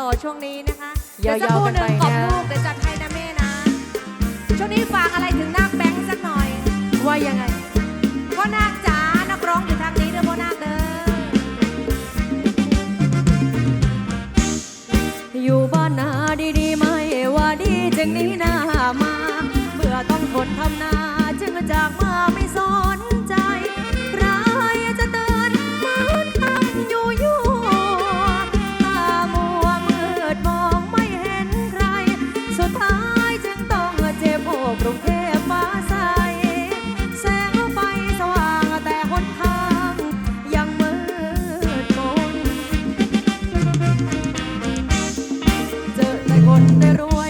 ต่อช่วงนี้นะคะเดี๋ยวจะพูดหนึ่งกอบลูกเดี๋ยวจัดให้นะแม่นะ ช่วงนี้ฝากอะไรถึงนาคแบงค์สักหน่อย ว่ายังไงพ่อนาคจ๋านักร้องอยู่ทางนี้เด้อพ่อนาคเด้ออยู่บ้านนาดีๆไม่ว่าดีจึงนี้หน้ามา เมื่อต้องทนทำนาจึงจากมาไม่ซ้อน คนได้รวย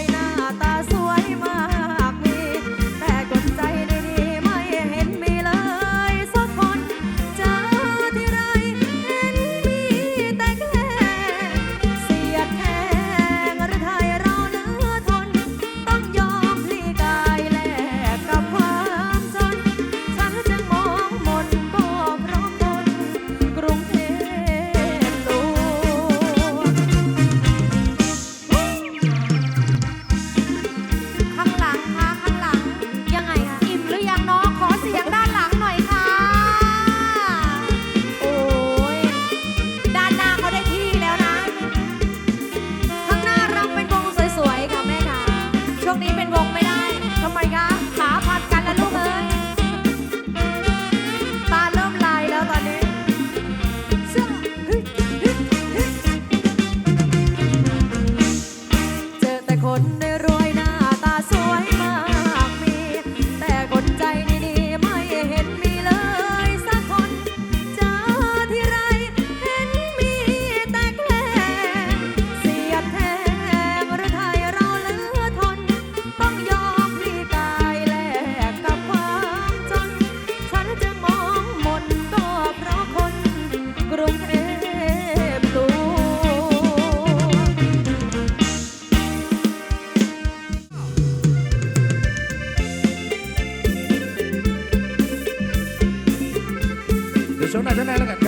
หน่อยได้ไแล้วกัน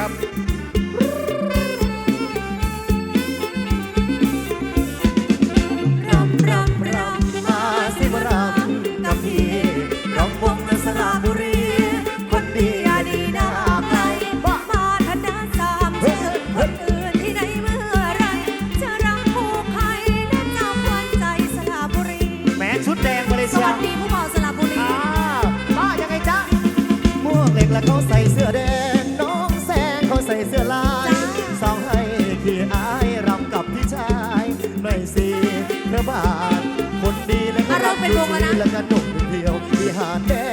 บาลคนดีและเราเป็นวงแล้วนะแล้วก็หนุ่มเดียวที่หาดแดน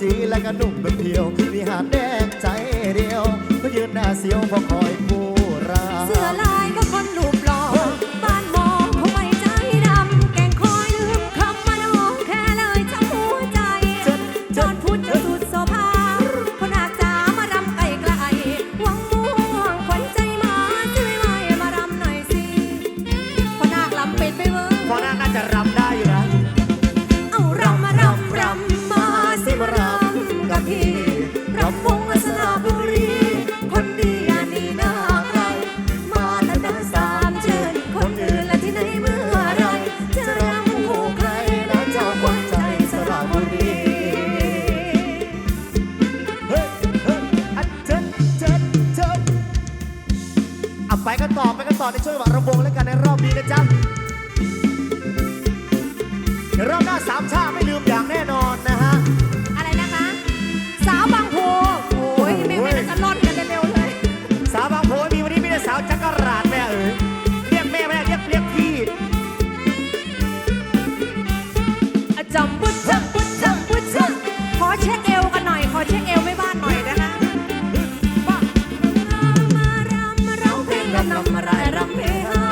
จีและก็หนุ่มแบบเพียว มีหาดแดงใจเดียวก็ยืนหน้าเสียวพอคอย ขอเช็คเอวกันหน่อย ขอเช็คเอวไม่บ้านหน่อยนะคะรำรำเพลงรำรำรำเพลง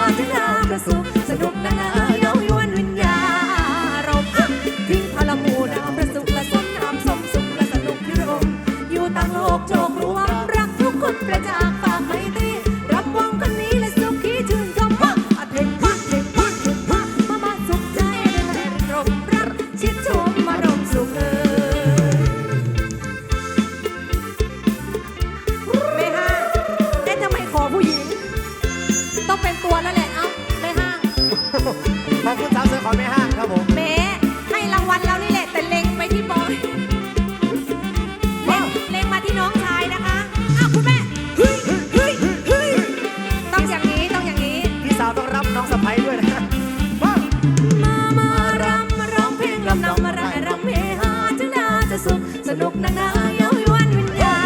นักหนาน้อยวันวิญญา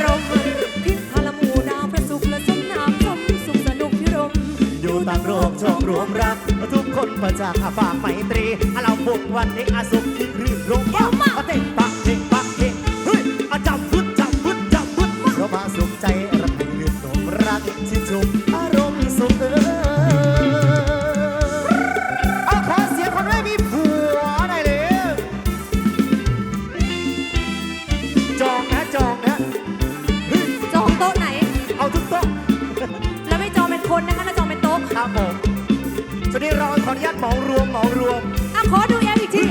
เราพิษพาละหมูดาวประสุกและสมน้ำชมสุขสนุกพิรมอยู่ต่างโรคชอบรวมรัก ทุกคนประจักษ์ฝากไมตรีเราบุกวันนี้อาสุขที่รื่นรมย์เต้นไป ได้ร้อขออนุญาตเหมารวมเหมารวม อะขอดูแอวอีกที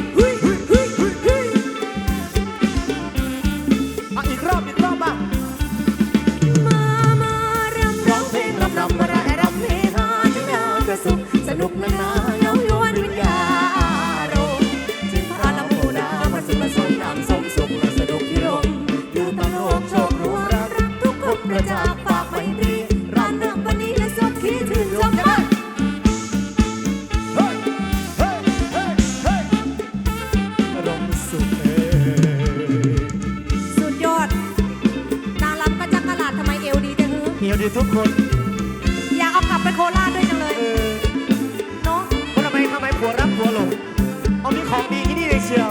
อะอีกรอบอีกรอบบ้างมามารำร้องเพลงรำรำมาระแอรำเฮฮาที่น่ากระสุกสนุกนะนะ ยวดีทุกคนอยากเอากลับไปโคราชด้วยจังเลยเนาะทำไมทำไมผัวรับผัวหลงเอามีของดีที่นี่เลยเชียว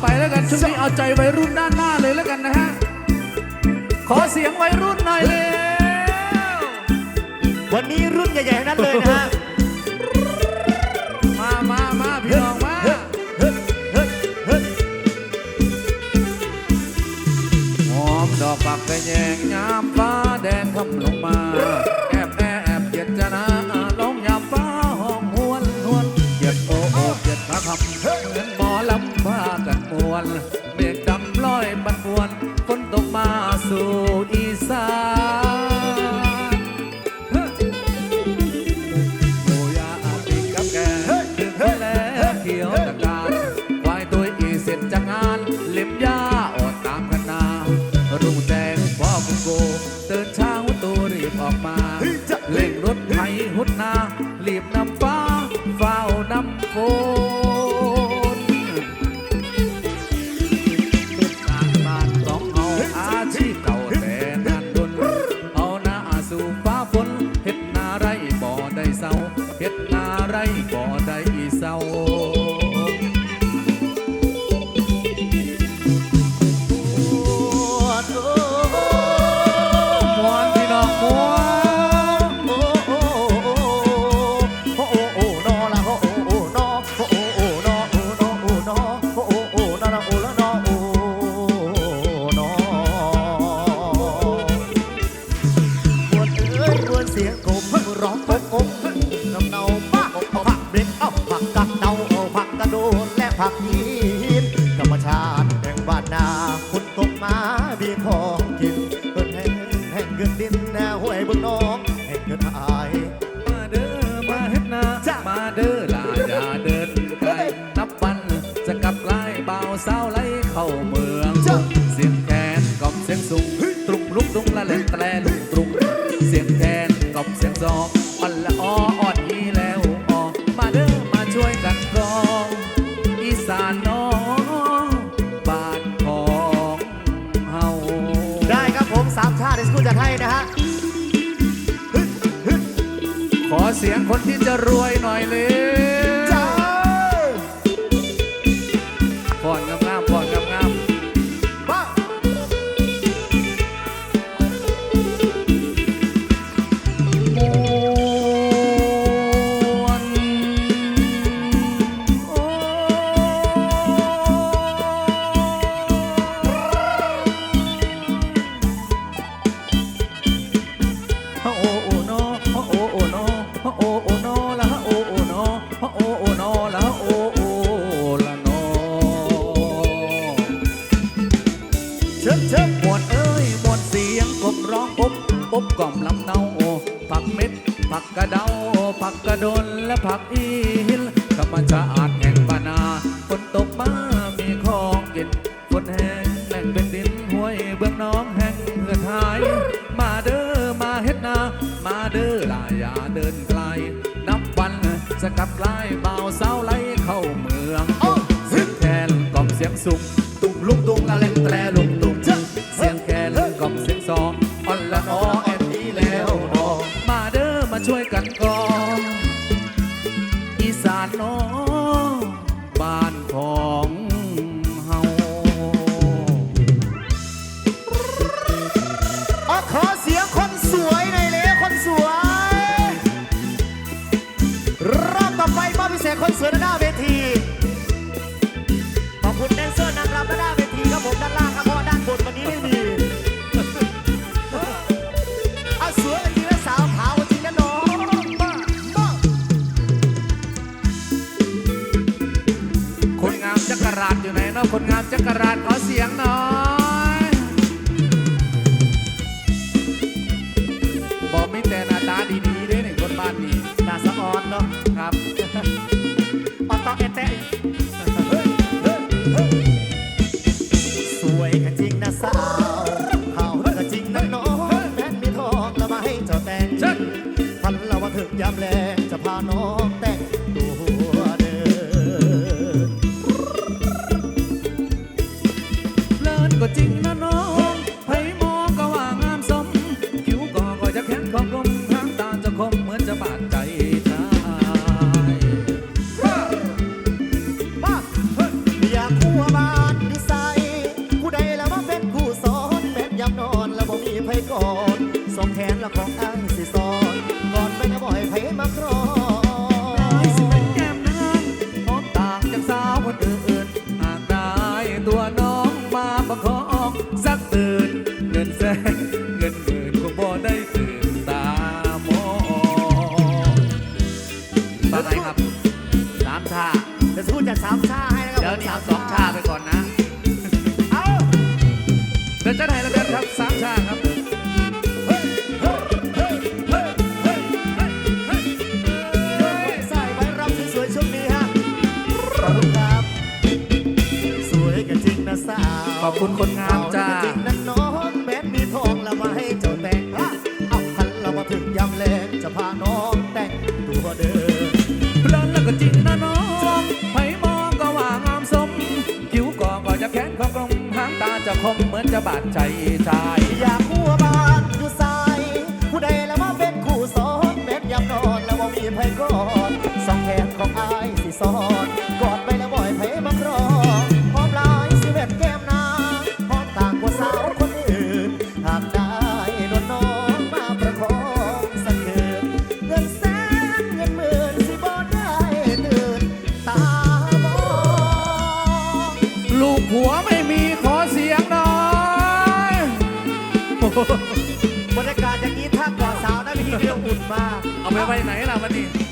ไปแล้วกันช่วงนี้เอาใจวัยรุ่นด้านหน้าเลยแล้วกันนะฮะ ขอเสียงวัยรุ่นหน่อยเร็ววันนี้รุ่นใหญ่ๆนั้นเลยนะฮะ มามามาพี่น้องมาหอมดอกปักกระแยงยามฟ้าแดงทำลงมา กระเดาผักกระดนและผักอี I know. จะคงเหมือนจะบาดใจชายอยากหัวบานอยู่สายผู้ใดแล้วว่าเป็นคู่สอนเป็นยามนอนแล้วว่ามีไผก็ บรรยากาศอย่างนี้ถ้าก่อสาวนะพี่เดียวอุ่นมากเอาไปไว้ไหนล่ะวันนี้